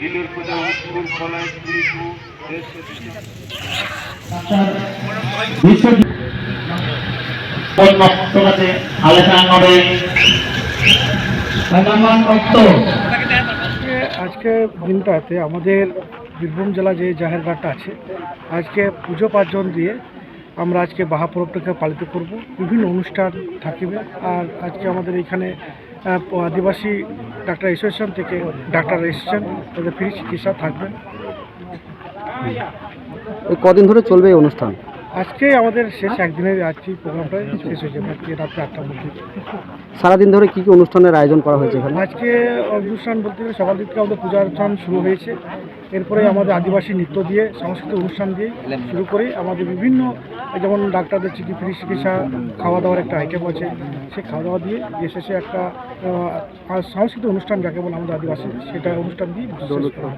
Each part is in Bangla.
দিলের পূজা ফুল ফলায় পুরিপু দেশ পদ্মস্তকাতে আলোচনা করে আজকে আজকে দিনটাতে আমাদের বীরভূম জেলা যে জাহেরঘাটটা আছে, আজকে পুজো পার্জন দিয়ে আমরা আজকে বাহা পরবটাকে পালিত করব। বিভিন্ন অনুষ্ঠান থাকিবে। আর আজকে আমাদের এখানে আদিবাসী ডাক্তার অ্যাসোসিয়েশন থেকে ডাক্তার এসেছেন। তাদের ফ্রি চিকিৎসা থাকবেন কদিন ধরে চলবে এই অনুষ্ঠান? আজকে আমাদের শেষ একদিনের আজকে প্রোগ্রামটা শেষ হয়েছে আজকে রাত্রে আটটার মধ্যে সারাদিন ধরে কী কী অনুষ্ঠানের আয়োজন করা হয়েছে এখানে? আজকে অনুষ্ঠান বলতে গেলে সকাল থেকে আমাদের পূজা অর্চন শুরু হয়েছে। এরপরে আমাদের আদিবাসী নৃত্য দিয়ে সাংস্কৃতিক অনুষ্ঠান দিয়ে শুরু করে আমাদের বিভিন্ন যেমন ডাক্তারদের চিকি ফ্রি চিকিৎসা খাওয়া দাওয়ার একটা আইটেম আছে। সেই খাওয়া দাওয়া দিয়ে যে শেষে একটা সাংস্কৃতিক অনুষ্ঠান যাকে বলে আমাদের আদিবাসী সেটা অনুষ্ঠান দিয়ে শেষ করা।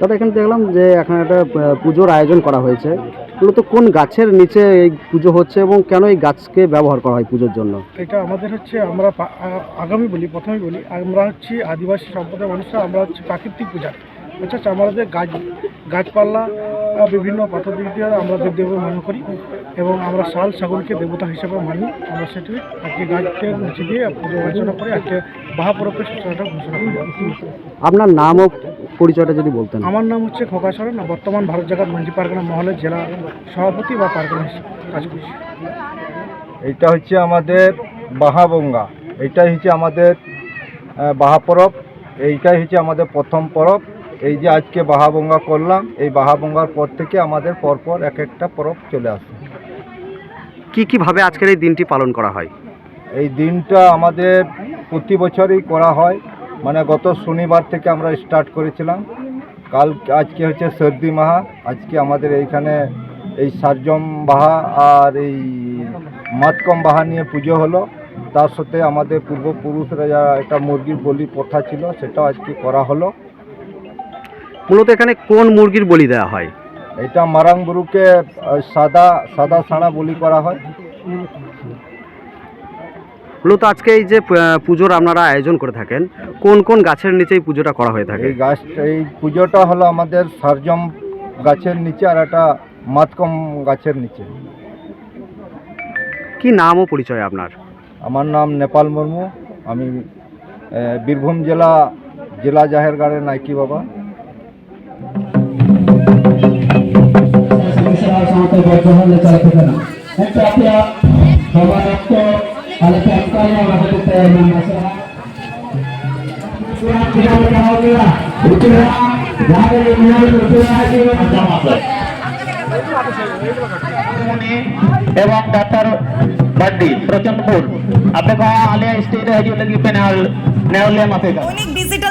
দাদা এখানে দেখলাম যে এখানে একটা পুজোর আয়োজন করা হয়েছে। মূলত কোন গাছের নিচে এই পুজো হচ্ছে এবং কেন এই গাছকে ব্যবহার করা হয় পুজোর জন্য? এটা আমাদের হচ্ছে আমরা আগামী বলি প্রথমে বলি আমরা হচ্ছে আদিবাসী সম্প্রদায়ের মানুষরা আমরা হচ্ছে প্রাকৃতিক পূজা। আচ্ছা আচ্ছা আমাদের গাছ গাছপালা বিভিন্ন পাথর দিক দিয়ে আমরা দেবদেব মনে করি এবং আমরা শাল ছাগলকে দেবতা হিসেবে মানি। আমরা সেটি আজকে গাছকে নিচে দিয়ে পুজো অর্চনা করে আজকে মহাপরবের সূচনাটা ঘোষণা করি। আপনার নাম ও পরিচয়টা যদি বলতেন। আমার নাম হচ্ছে খোকা সরেন বর্তমান ভারত জাগাত মঞ্জি পারগানা মহলের জেলা সভাপতি বা পারগানা কাজ করছি। এইটা হচ্ছে আমাদের বাহাবঙ্গা এইটাই হচ্ছে আমাদের বাহা পরব এইটাই হচ্ছে আমাদের প্রথম পরব। এই যে আজকে বাহাবঙ্গা করলাম এই বাহাবঙ্গার পর থেকে আমাদের পরপর এক একটা পরব চলে আসে। কি কি ভাবে আজকের এই দিনটি পালন করা হয়? এই দিনটা আমাদের প্রতি বছরই করা হয়। মানে গত শনিবার থেকে আমরা স্টার্ট করেছিলাম। কাল আজকে হচ্ছে সর্দি মাহা। আজকে আমাদের এইখানে এই সারজম বাহা আর এই মাতকম বাহা নিয়ে পুজো হলো। তার সাথে আমাদের পূর্বপুরুষরা যা একটা মুরগির বলি প্রথা ছিল সেটাও আজকে করা হলো। মূলত এখানে কোন মুরগির বলি দেওয়া হয়? এটা মারাংবুরুকে সাদা সাদা সানা বলি করা হয়। মূলত আজকে এই যে পুজোর আপনারা আয়োজন করে থাকেন কোন কোন গাছের নিচে এই পুজোটা করা হয়ে থাকে? এই গাছ এই পুজোটা হলো আমাদের সারজম গাছের নিচে আর একটা মাতকম গাছের নিচে। কি নাম ও পরিচয় আপনার? আমার নাম নেপাল মুর্মু আমি বীরভূম জেলা জেলা জাহেরগাড়ের নাইকি বাবা। সাথে বদ্ধ হলে চলতে না। একটু আপনার সবার রক্ত তাহলে প্যান্টাই আমাদের করতে হবে না এবং ডাক্তার বাড্ডি প্রচন্ডপুর আপনাকে আলিয়া স্টেটে হজু লাগি পেনাল নেওলিয়া মাফেকা দৈনিক ডিজিটাল